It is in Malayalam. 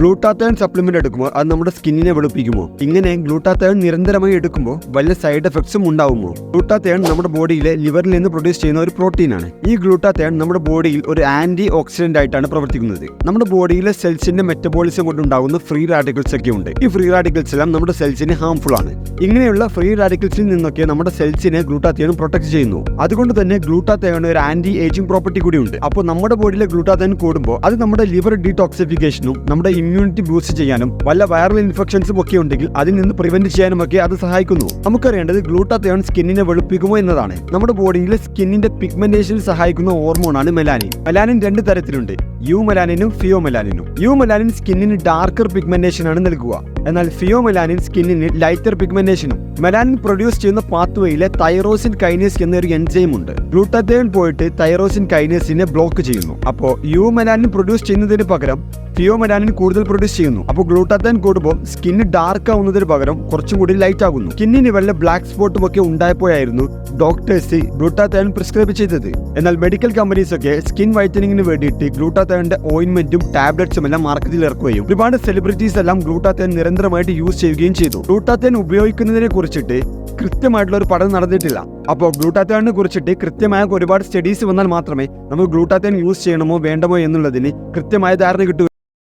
ഗ്ലൂട്ടാത്തയോൺ സപ്ലിമെന്റ് എടുക്കുമ്പോൾ അത് നമ്മുടെ സ്കിന്നിനെ വെളുപ്പിക്കുമോ? ഇങ്ങനെ ഗ്ലൂട്ടാത്തേൺ നിരന്തരമായി എടുക്കുമ്പോൾ വല്ല സൈഡ് എഫക്ട്സും ഉണ്ടാവുമോ? ഗ്ലൂട്ടാത്തേൺ നമ്മുടെ ബോഡിയിലെ ലിവറിൽ നിന്ന് പ്രൊഡ്യൂസ് ചെയ്യുന്ന ഒരു പ്രോട്ടീനാണ് ഈ ഗ്ലൂട്ടാത്തേൺ നമ്മുടെ ബോഡിയിൽ ഒരു ആന്റി ഓക്സിഡന്റ് ആയിട്ടാണ് പ്രവർത്തിക്കുന്നത്. നമ്മുടെ ബോഡിയിലെ സെൽസിന്റെ മെറ്റബോളിസം കൊണ്ടുണ്ടാകുന്ന ഫ്രീ റാഡിക്കൽസ് ഒക്കെ ഉണ്ട്. ഈ ഫ്രീ റാഡിക്കൽസ് എല്ലാം നമ്മുടെ സെൽസിന് ഹാംഫുൾ ആണ്. ഇങ്ങനെയുള്ള ഫ്രീ റാഡിക്കൽസിൽ നിന്നൊക്കെ നമ്മുടെ സെൽസിനെ ഗ്ലൂട്ടാത്തേൺ പ്രൊട്ടക്ട് ചെയ്യുന്നു. അതുകൊണ്ട് തന്നെ ഗ്ലൂട്ടാത്തേൺ ഒരു ആന്റി ഏജിംഗ് പ്രോപ്പർട്ടി കൂടി ഉണ്ട്. അപ്പോൾ നമ്മുടെ ബോഡിയിലെ ഗ്ലൂട്ടാത്തേൺ കൂടുമ്പോൾ അത് നമ്മുടെ ലിവർ ഡീടോക്സിഫിക്കേഷനും നമ്മുടെ ഇമ്മ്യൂണിറ്റി ബൂസ്റ്റ് ചെയ്യാനും വല്ല വൈറൽ ഇൻഫെക്ഷൻസും ഒക്കെ ഉണ്ടെങ്കിൽ അതിൽ നിന്ന് പ്രിവെന്റ് ചെയ്യാനും ഒക്കെ അത് സഹായിക്കുന്നു. നമുക്കറിയേണ്ടത് ഗ്ലൂട്ടാത്തയോൺ സ്കിന്നിനെ വെളുപ്പിക്കുമോ എന്നതാണ്. നമ്മുടെ ബോഡിയിലെ സ്കിന്നിന്റെ പിഗ്മെന്റേഷനിൽ സഹായിക്കുന്ന ഹോർമോണാണ് മെലാനിൻ മെലാനിൻ രണ്ട് തരത്തിലുണ്ട്. യു മെലാനിനും ഫിയോ മെലാനിനും യു മെലാനിൻ സ്കിന്നിന് ഡാർക്കർ പിഗ്മെന്റേഷൻ ആണ് നൽകുക. എന്നാൽ ഫിയോ മെലാനിൻ സ്കിന്നിന് ലൈറ്റർ പിഗ്മെന്റേഷനും മെലാനിൻ പ്രൊഡ്യൂസ് ചെയ്യുന്ന പാത്വേയിലെ തൈറോസിൻ കൈനേസ് എന്നൊരു എൻസൈം ഉണ്ട്. ഗ്ലൂട്ടാത്തയോൺ പോയിട്ട് തൈറോസിൻ കൈനേസിനെ ബ്ലോക്ക് ചെയ്യുന്നു. അപ്പോൾ യു മെലാനിൻ പ്രൊഡ്യൂസ് ചെയ്യുന്നതിന് പകരം ഫിയോ മെലാനിൻ കൂടുതൽ പ്രൊഡ്യൂസ് ചെയ്യുന്നു. അപ്പോൾ ഗ്ലൂട്ടാത്തൻ കൂടുമ്പോൾ സ്കിന്ന് ഡാർക്ക് ആവുന്നതിന് പകരം കുറച്ചും കൂടി ലൈറ്റ് ആകുന്നു. സ്കിന്നിന് വല്ല ബ്ലാക്ക് സ്പോട്ടും ഒക്കെ ഉണ്ടായപ്പോഴായിരുന്നു ഡോക്ടേഴ്സ് ഗ്ലൂട്ടാത്തൻ പ്രിസ്ക്രൈബ് ചെയ്തത്. എന്നാൽ മെഡിക്കൽ കമ്പനീസ് ഒക്കെ സ്കിൻ വൈറ്റനിങ്ങിന് വേണ്ടിയിട്ട് ഗ്ലൂട്ടാത്തന്റെ ഓയിൻമെന്റും ടാബ്ലറ്റ്സും എല്ലാം മാർക്കറ്റിൽ ഇറക്കുകയും ഒരുപാട് സെലിബ്രിറ്റീസ് എല്ലാം ഗ്ലൂട്ടാത്തൻ നിരന്തരമായിട്ട് യൂസ് ചെയ്യുകയും ചെയ്തു. ഗ്ലൂട്ടാത്തൻ ഉപയോഗിക്കുന്നതിനെ കുറിച്ചിട്ട് കൃത്യമായിട്ടുള്ള ഒരു പഠനം നടന്നിട്ടില്ല. അപ്പോൾ ഗ്ലൂട്ടാത്തേണിനെ കുറിച്ചിട്ട് കൃത്യമായ ഒരുപാട് സ്റ്റഡീസ് വന്നാൽ മാത്രമേ നമുക്ക് ഗ്ലൂട്ടാത്തയോൺ യൂസ് ചെയ്യണമോ വേണ്ടമോ എന്നുള്ളതിന് കൃത്യമായ ധാരണ കിട്ടൂ.